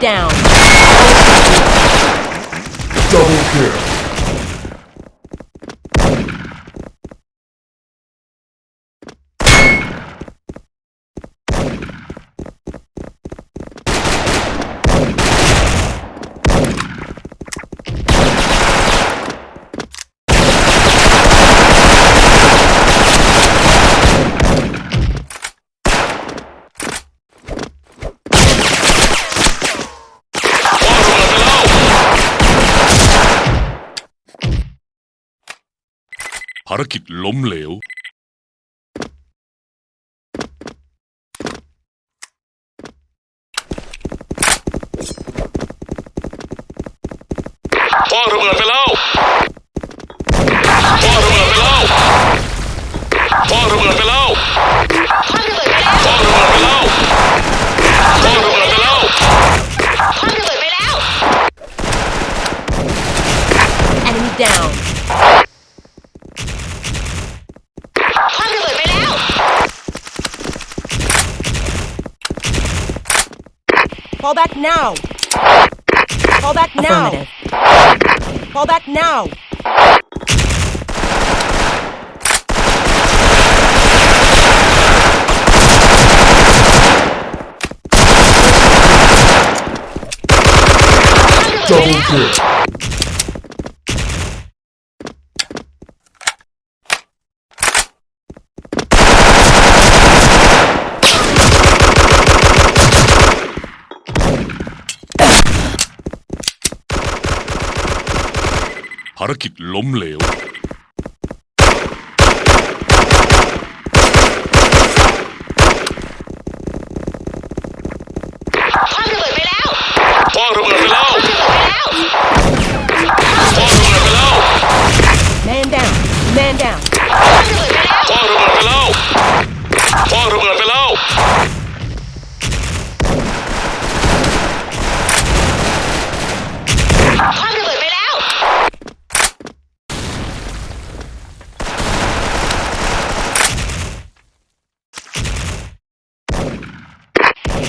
down. Double kill. ภารกิจล้มเหลวพ่อระเบิดไปแล้วพ่อระเบิดไปแล้วพ่อระเบิดไปแล้วพ่อระเบิดไปแล้วพ่อระเบิดไปแล้วพ่อระเบิดไปแล้ว Enemy down. Fall back now. Fall back now. Fall back now. Double kill. ภารกิจล้มเหลว พ่อระเบิดไปแล้ว พ่อระเบิดไปแล้ว พ่อระเบิดไปแล้ว พ่อระเบิดไปแล้ว Man down. Man down. พ่อระเบิดไปแล้ว พ่อระเบิดไปแล้วพ่อระเบิดไปแล้ว พ่อระเบิดไปแล้ว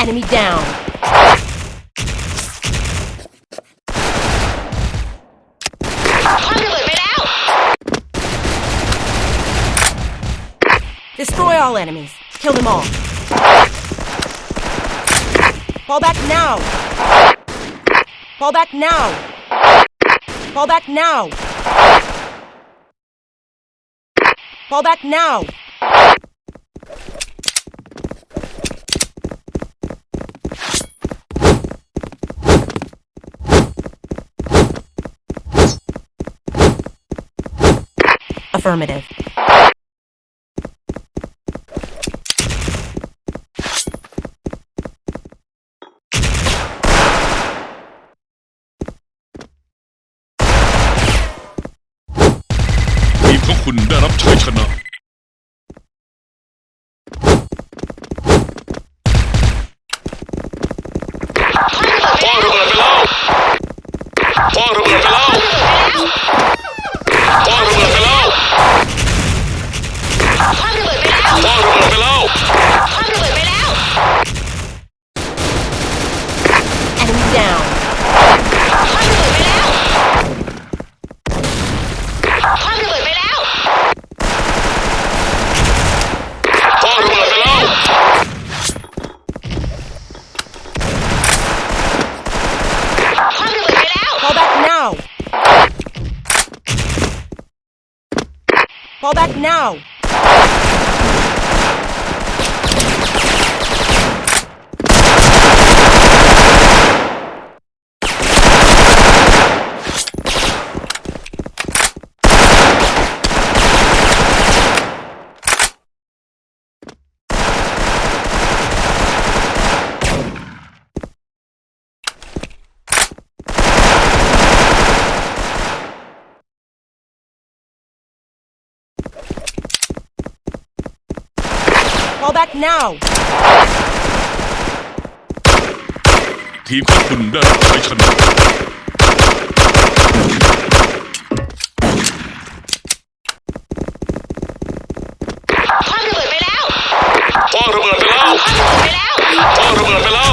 Enemy down. Destroy all enemies. Kill them all. Fall back now. Fall back now. Fall back now. Fall back now. Affirmative. ทีมของคุณได้รับชัยชนะ พ่อระเบิดไปแล้วพ่อระเบิดไปแล้ว Fall back now. Fall back now ทีมของคุณได้รับชัยชนะ คว้างระเบิดไปแล้วคว้างระเบิดไปแล้วคว้างระเบิดไปแล้ว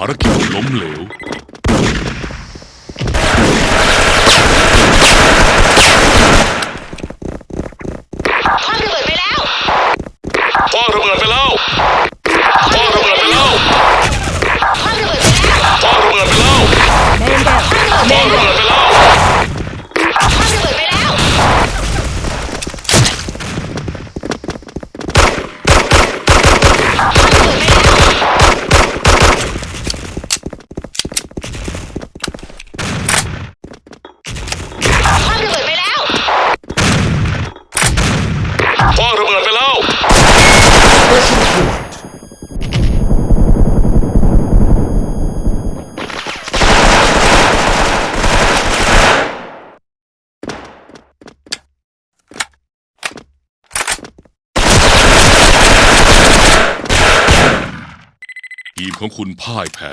ภารกิจล้มเหลว มของคุณพ่ายแพ้